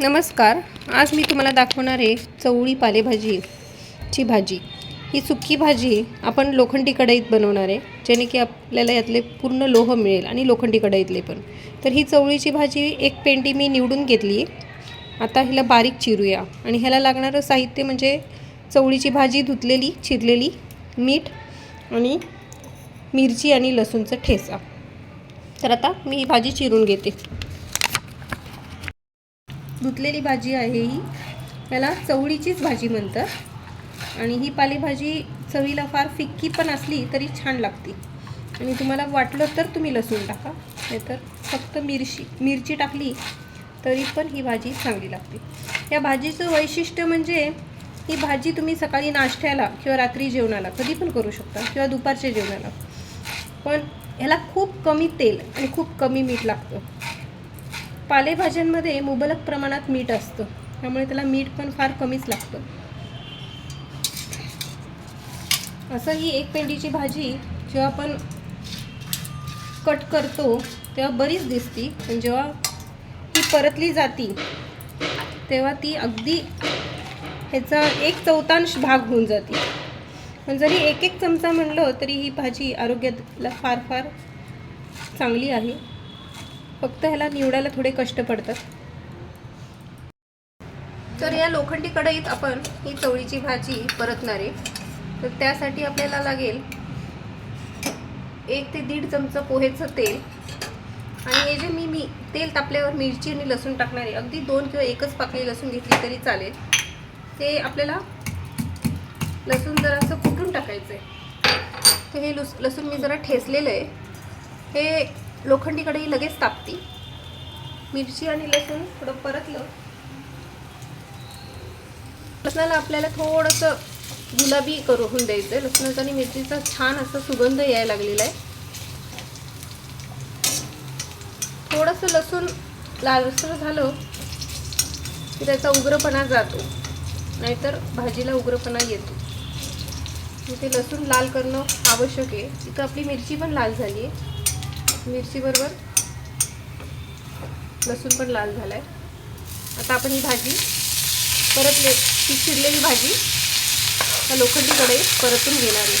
नमस्कार आज मी तुम्हाला दाखवणार आहे चवळी पालेभाजीची भाजी. ही सुक्की भाजी आपण लोखंडी कढईत बनवणार आहे जेणे की आपल्याला यातले पूर्ण लोह मिळेल आणि लोखंडी कढईतले पण. तर ही चवळीची भाजी एक पेंडी मी निवडून घेतली आता हिला बारीक चिरूया आणि ह्याला लागणारं साहित्य म्हणजे चवळीची भाजी धुतलेली चिरलेली मीठ आणि मिरची आणि लसूणचा ठेचा. तर आता मी ही भाजी चिरून घेते. धुतलेली भाजी आहे ही. याला चवळीचीच भाजी म्हणतात. आणि ही पालेभाजी चवीला फार फिक्की पण असली तरी छान लागते. आणि तुम्हाला वाटलं तर तुम्ही लसूण टाका. नाहीतर फक्त मिरची मिरची टाकली तरी पण ही भाजी चांगली लागते. या भाजीचं वैशिष्ट्य म्हणजे ही भाजी तुम्ही सकाळी नाश्त्याला किंवा रात्री जेवणाला कधी पण करू शकता किंवा दुपारच्या जेवणाला. पण ह्याला खूप कमी तेल आणि खूप कमी मीठ लागतं. पालेभाज्यांमध्ये मुबलक प्रमाणात मीठ असतं. त्यामुळे त्याला मीठ पण फार कमीच लागतं. असं ही एक पेंडीची भाजी जेव्हा आपण कट करतो तेव्हा बरीच दिसती. पण जेव्हा ती परतली जाती तेव्हा ती अगदी ह्याचा एक चौतांश भाग होऊन जाते. पण जरी एक एक चमचा म्हणलं तरी ही भाजी आरोग्याला फार फार चांगली आहे. फक्त ह्याला निवडायला थोडे कष्ट पडतात. तर या लोखंडी कढईत आपण ही चवळीची भाजी परतणार आहे. तर त्यासाठी आपल्याला लागेल एक ते दीड चमचा पोहेचं तेल. आणि हे जे मी मी तेल तापल्यावर मिरची आणि लसूण टाकणार आहे. अगदी दोन किंवा एकच पाकळी लसूण घेतली तरी चालेल. ते आपल्याला लसूण जरा असं कुटून टाकायचं आहे तर हे लुस लसूण मी जरा ठेचलेलं आहे. हे लोखंडी कढई लगेच तापती. मिरची आणि लसूण थोडं परतलं. लसणाला आपल्याला थोडंसं गुलाबी करून द्यायचं आहे. लसणाचा आणि मिरचीचा छान असा सुगंध यायला लागलेला आहे. थोडंसं लसूण लालसर झालं की त्याचा उग्रपणा जातो. नाहीतर भाजीला उग्रपणा येतो. ते लसूण लाल करणं आवश्यक आहे. इथं आपली मिरची पण लाल झाली आहे. मिरचीबरोबर लसूण पण लाल झाला आहे आता आपण ही भाजी परत ती चिरलेली भाजी त्या लोखंडीकडे परतून घेणार आहे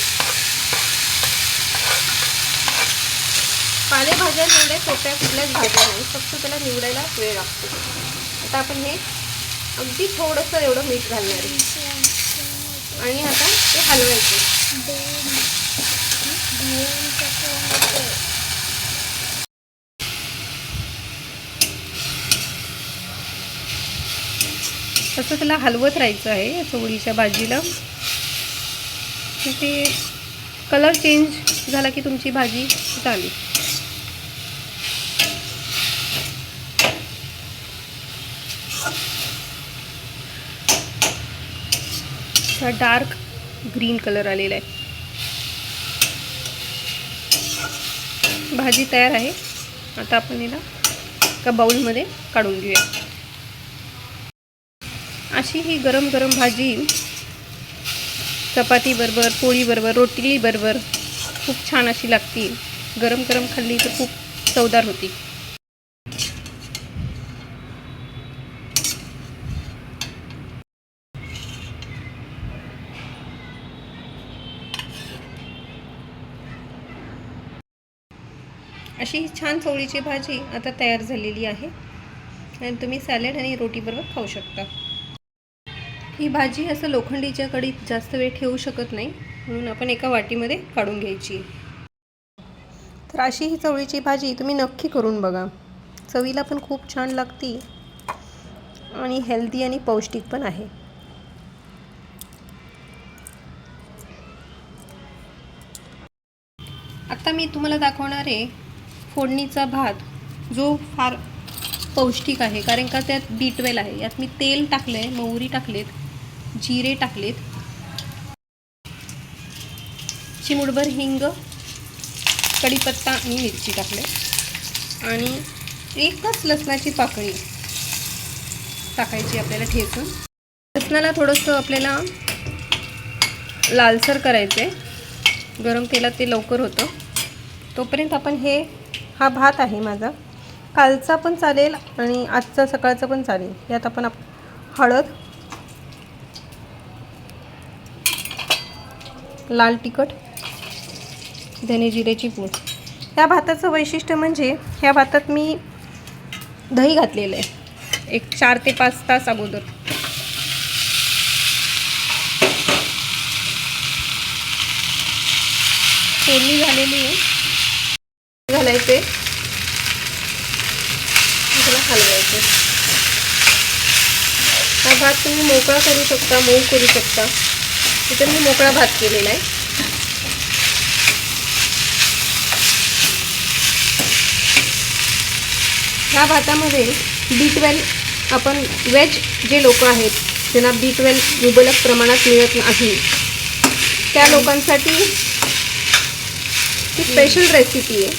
पालेभाज्या एवढ्या सोप्या कुठल्याच भाज्या नाही फक्त त्याला निवडायला वेळ लागतो आता आपण हे अगदी थोडंसं एवढं मीठ घालणार आहे आणि आता ते हलवायचे तसं त्याला हलवत राहायचं आहे चवळीच्या भाजीला. ते कलर चेंज झाला की तुमची भाजी झाली डार्क ग्रीन कलर आलेला आहे. भाजी तयार आहे. आता आपण याला एका बाऊलमध्ये काढून घेऊया. अशी ही गरम गरम भाजी चपातीबरोबर पोळीबरोबर रोटीबरोबर खूप छान अशी लागती. गरम गरम खाल्ली तर खूप चवदार होती. अशी ही छान चवळीची भाजी आता तयार झालेली आहे. आणि तुम्ही सॅलेड आणि रोटीबरोबर खाऊ शकता. ही भाजी असं लोखंडीच्या कडीत जास्त वेळ ठेवू शकत नाही. म्हणून आपण एका वाटीमध्ये काढून घ्यायची. तर अशी ही चवळीची भाजी तुम्ही नक्की करून बघा. चवीला पण खूप छान लागती आणि हेल्दी आणि पौष्टिक पण आहे. आता मी तुम्हाला दाखवणार आहे फोडणीचा भात जो फार पौष्टिक आहे कारण का त्यात बी ट्वेल आहे. यात मी तेल टाकलं आहे मोहरी टाकलेत जिरे टाकलेत. चिमुडभर हिंग कढीपत्ता आणि मिरची टाकले. आणि एकच लसणाची पाकळी टाकायची आपल्याला ठेचून. लसणाला थोडंसं आपल्याला लालसर करायचं आहे गरम तेलात ते लवकर होतं. तोपर्यंत आपण हे हा भात आहे माझा. कालचा पण चालेल आणि आजचा सकाळचा पण चालेल. यात आपण आप हळद लाल तिखट धने जिरेची पूड. ह्या भाताचं वैशिष्ट्य म्हणजे ह्या भातात मी दही घातलेलं आहे. एक चार ते पाच तास अगोदर. फोडणी झालेली आहे. घालायचे. त्याला हलवायचे. हा भात तुम्ही मोकळा करू शकता मऊ करू शकता. तिथे मी मोकळा भात केलेला आहे. ह्या भातामध्ये बी ट्वेल्व आपण वेज जे लोक आहेत ज्यांना बी ट्वेल्व मुबलक प्रमाणात मिळत नाही. त्या लोकांसाठी ही स्पेशल रेसिपी आहे.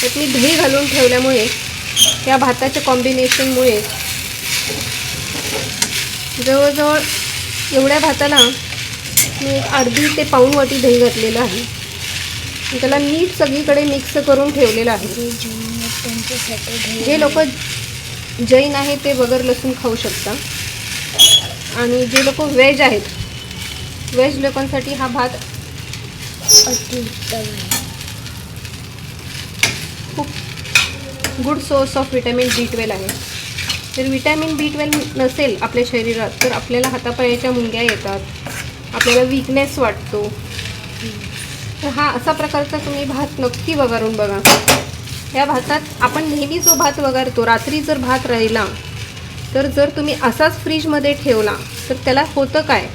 त्यात मी दही घालून ठेवल्यामुळे या भाताच्या कॉम्बिनेशनमुळे जवळजवळ एवढ्या भाताला मी एक अर्धी ते पाऊण वाटी दही घातलेलं आहे. त्याला नीट सगळीकडे मिक्स करून ठेवलेलं आहे. जे लोक जैन आहेत ते वगर लसूण खाऊ शकता आणि जे लोक व्हेज आहेत व्हेज लोकांसाठी हा भात अतिउत्तम आहे खूप good source of vitamin B twelve आहे. जर विटॅमिन बी ट्वेल्व नसेल आपल्या शरीरात तर आपल्याला हातापायाच्या मुंग्या येतात. आपल्याला वीकनेस वाटतो. तर हा असा प्रकारचा तुम्ही भात नक्की वगारून बघा. या भातात आपण नेहमी जो भात वगारतो रात्री जर भात राहिला तर जर तुम्ही असाच फ्रीजमध्ये ठेवला तर त्याला होतं काय?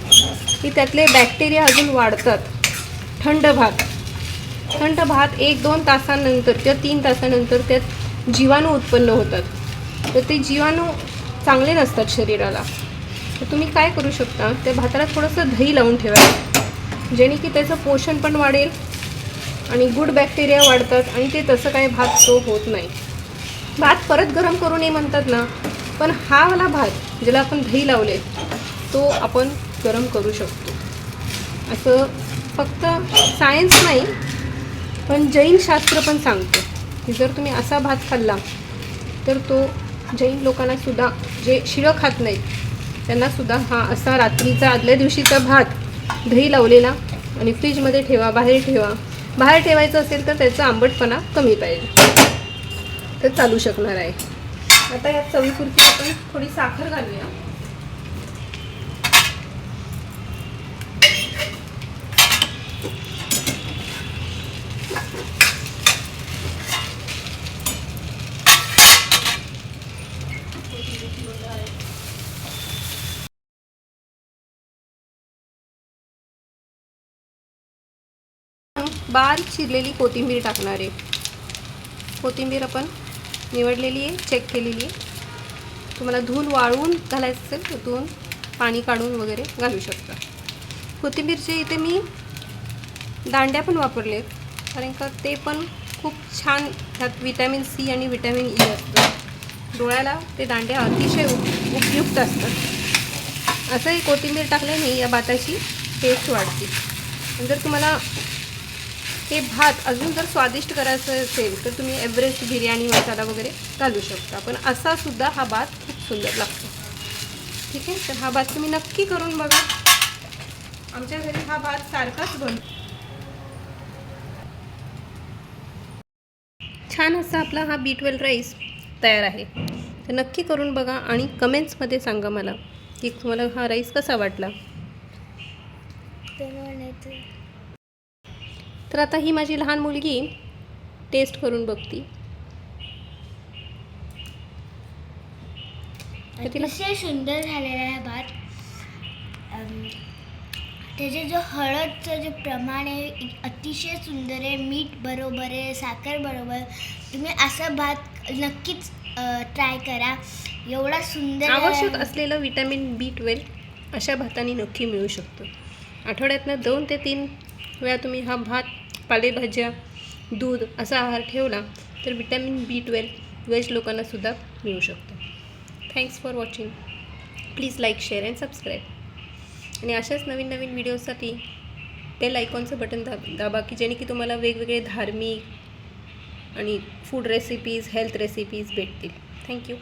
की त्यातले बॅक्टेरिया अजून वाढतात. थंड भात. थंड भात एक दोन तासानंतर किंवा तीन तासानंतर त्यात जीवाणू उत्पन्न होतात. तर ते जीवाणू चांगले नसतात शरीराला. तर तुम्ही काय करू शकता? त्या भाताला थोडंसं दही लावून ठेवा. जेणे की त्याचं पोषण पण वाढेल आणि गुड बॅक्टेरिया वाढतात आणि ते तसं काय भात तो होत नाही. भात परत गरम करू नये म्हणतात ना पण हा वाला भात ज्याला आपण दही लावले तो आपण गरम करू शकतो. असं फक्त सायन्स नाही पण जैन शास्त्र पण सांगतं की जर तुम्ही असा भात खाल्ला तर तो जैन लोकांना सुद्धा जे शिळं खात नाहीत त्यांना सुद्धा हा असा रात्रीचा आदल्या दिवशीचा भात दही लावलेला आणि फ्रीजमध्ये ठेवा बाहेर ठेवा. बाहेर ठेवायचं असेल तर त्याचा आंबटपणा कमी पाहिजे. तर चालू शकणार आहे. आता यात चवीपुरती आपण थोडी साखर घालूया. बारीक चिरलेली कोथिंबीर टाकणार आहे. कोथिंबीर आपण निवडलेली आहे चेक केलेली आहे. तुम्हाला धुवून वाळवून घालायचं असेल तर धुवून पाणी काढून वगैरे घालू शकता. कोथिंबीरचे इथे मी दांड्या पण वापरले कारण का ते पण खूप छान त्यात विटॅमिन सी आणि विटॅमिन ई e असतं. डोळ्याला ते दांड्या अतिशय उप उपयुक्त असतात. असंही कोथिंबीर टाकल्याने या भाताची टेस्ट वाढते. जर तुम्हाला हे भात अजून जर स्वादिष्ट करायचं असेल तर तुम्ही एव्हरेस्ट बिर्याणी मसाला वगैरे घालू शकता. पण असा सुद्धा हा भात खूप सुंदर लागतो. ठीक आहे? तर हा भात तुम्ही नक्की करून बघा. आमच्या घरी हा भात सारखाच बनतो. छान असा आपला हा बी ट्वेल्व राईस तयार आहे. तर नक्की करून बघा आणि कमेंट्समध्ये सांगा मला की तुम्हाला हा राईस कसा वाटला? तर आता ही माझी लहान मुलगी टेस्ट करून बघती. अतिशय सुंदर झालेला आहे भात त्याचे जो हळदचं जे प्रमाण आहे अतिशय सुंदर आहे मीठ बरोबर आहे साखर बरोबर तुम्ही असा भात नक्कीच ट्राय करा. एवढा सुंदर आवश्यक असलेलं विटॅमिन बी ट्वेल्व अशा भाताने नक्की मिळू शकतं. आठवड्यातनं दोन ते तीन वेळा तुम्ही हा भात पालेभाज्या दूध असा आहार ठेवला तर विटॅमिन बी ट्वेल्व वेज लोकांनासुद्धा मिळू शकतो. Thanks for watching please like share and subscribe आणि अशाच नवीन नवीन व्हिडिओसाठी ते लायकॉनचं बटन दाब दाबा की जेणे की तुम्हाला वेगवेगळे धार्मिक आणि फूड रेसिपीज हेल्थ रेसिपीज भेटतील. Thank you